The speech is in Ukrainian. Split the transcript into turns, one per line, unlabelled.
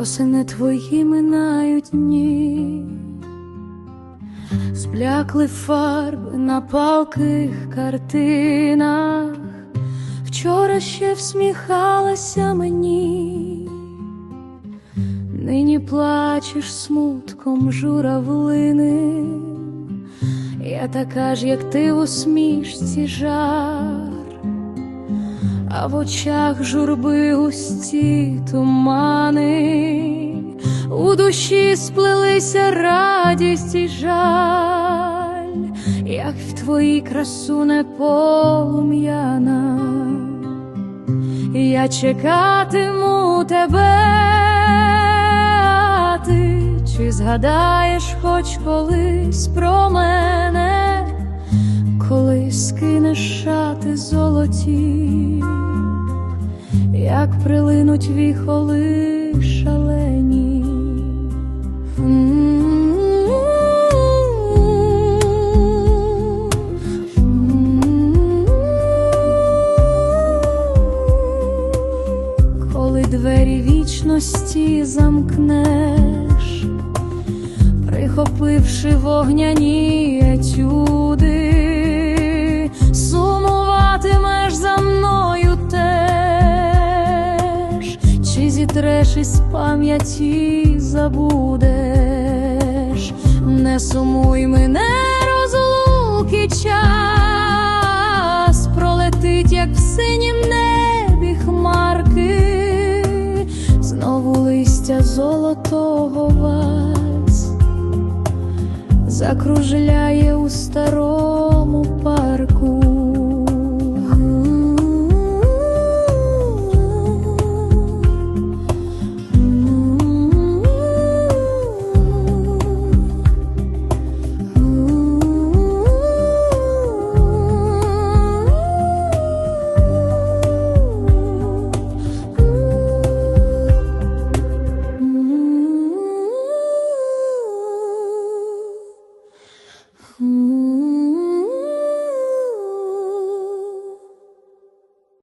Осени твої минають дні, сплякли фарби на палких картинах, вчора ще всміхалася мені нині плачеш смутком журавлини, я така ж, як ти в усмішці жар. А в очах журби густі тумани, у душі сплелися радість і жаль, як в твоїй красуне полум'яна, я чекатиму тебе, згадаєш хоч колись про мене, коли скинеш шати золоті, як прилинуть віхоли шалені. Коли двері вічності замкнеш, прихопивши вогняні етюди, сумуватимеш за мною теж, чи зітреш із пам'яті забудеш, не сумуй мене розлуки час, пролетить, як в синім небі хмарки, знову листя золотого закружляє у старому парку.